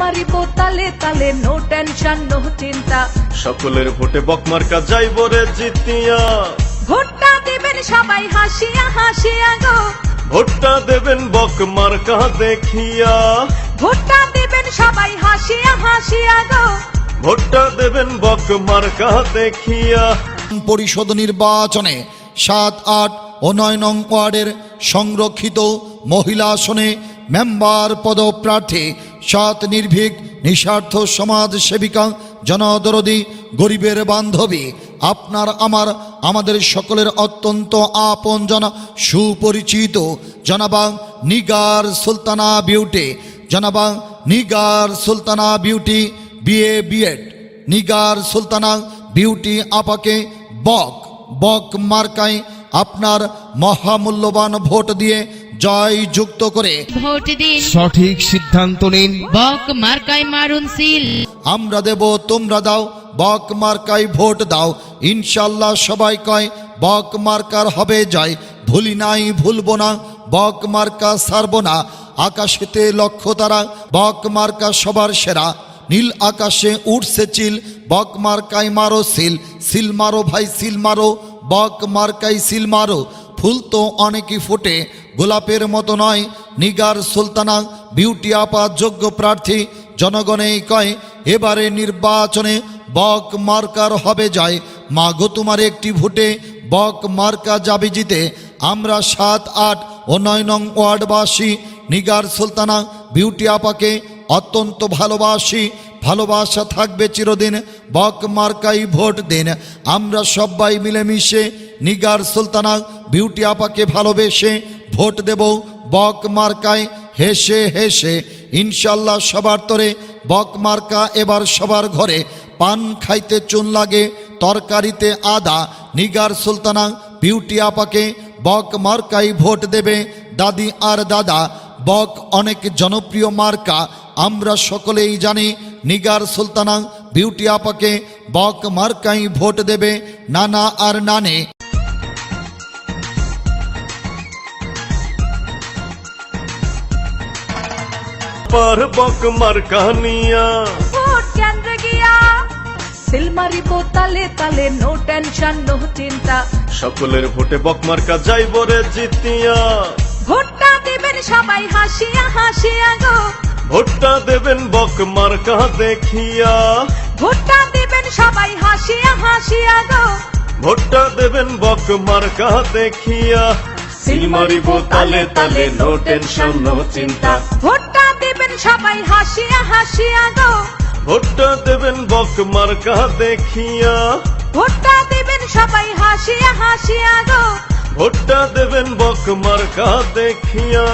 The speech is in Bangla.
মারিব তালে তালে নো টেনশন নো চিন্তা। সকলের ভোটে বকমার্কা যাইব রে জিতিয়া। ভোটটা দিবেন সবাই হাসিয়া হাসিয়া গো। ভোটটা দেবেন বকমার্কা দেখিয়া। ভোটটা দিবেন সবাই হাসিয়া হাসিয়া গো। ভোটটা দেবেন বকমার্কা দেখিয়া। পরিষদ নির্বাচনে সাত আট ও নয় নং ওয়ার্ডের সংরক্ষিত মহিলা আসনে মেম্বার পদপ্রার্থী সাত নির্ভীক, নিঃস্বার্থ, সমাজ সেবিকা, জনদরদি, গরিবের বান্ধবী, আপনার, আমার, আমাদের সকলের অত্যন্ত আপনজন সুপরিচিত, জনাবা নিগার সুলতানা বিউটি, জনাবা নিগার সুলতানা বিউটি, বিএ, বিএড, নিগার সুলতানা বিউটি আপাকে বক বক মার্কায় আপনার মহামূল্যবান ভোট দিয়ে জয় যুক্ত করে। ভোট দিন। সঠিক সিদ্ধান্ত নিন। বক মার্কায় মারুন সিল। আমরা দেব তোমরা দাও বক মার্কায় ভোট দাও। ইনশাল্লাহ সবাই কয় বক মার্কার হবে জয়। ভুলি নাই ভুলবো না বক মার্কা সারব না। আকাশেতে লক্ষ্য তারা বক মার্কা সবার সেরা। নীল আকাশে উঠছে চিল বক মার্কায় মারো সিল। সিল মারো ভাই সিল মারো। বক মার্কাই সিল মারো। ফুল তো অনেকই ফোটে, গোলাপের মতো নয়। নিগার সুলতানা, বিউটি আপা, যোগ্য প্রার্থী জনগণেই কয়, এবারে নির্বাচনে বক মার্কার হবে যায় মা গো তোমার একটি ভোটে বক মার্কা যাবে জিতে। আমরা সাত আট ও নয় নং ওয়ার্ডবাসী, নিগার সুলতানা, বিউটি আপাকে অত্যন্ত ভালোবাসি। ভালোবাসা থাকবে চিরদিন, বক মার্কাই ভোট দিন। আমরা সবাই মিলেমিশে নিগার সুলতানা বিউটি আপাকে ভালোবেসে ভোট দেব, বক মার্কায় হেসে হেসে। ইনশাল্লাহ সবার তরে বক মার্কা এবার সবার ঘরে। পান খাইতে চুন লাগে, তরকারিতে আদা। নিগার সুলতানা বিউটি আপাকে বক মার্কাই ভোট দেবে, দাদি আর দাদা। বক অনেক জনপ্রিয় মার্কা, আমরা সকলেই জানি নিগার সুলতানা বিউটি আপাকে বক মার্কাই ভোট দেবে নানা আর নানে পার বকমার্কা নিয়া ভোট কেন্দ্রে গিয়া সিলমারিব তালে তালে নো টেনশন নো চিন্তা সকলের ভোটে বকমার্কা যাইব রে জিতিয়া ভোটটা দিবেন সবাই হাসিয়া হাসিয়া গো ভোটটা দেবেন বকমার্কা দেখিয়া। ভোটটা দিবেন সবাই হাসিয়া হাসিয়া গো। ভোটটা দেবেন বকমার্কা দেখিয়া। সিল মারিব তালে তালে নো টেনশন নো চিন্তা। ভোটটা দিবেন সবাই হাসিয়া হাসিয়া গো। ভোটটা দেবেন বকমার্কা দেখিয়া। ভোটটা দিবেন সবাই হাসিয়া হাসিয়া গো। ভোটটা দেবেন বকমার্কা দেখিয়া।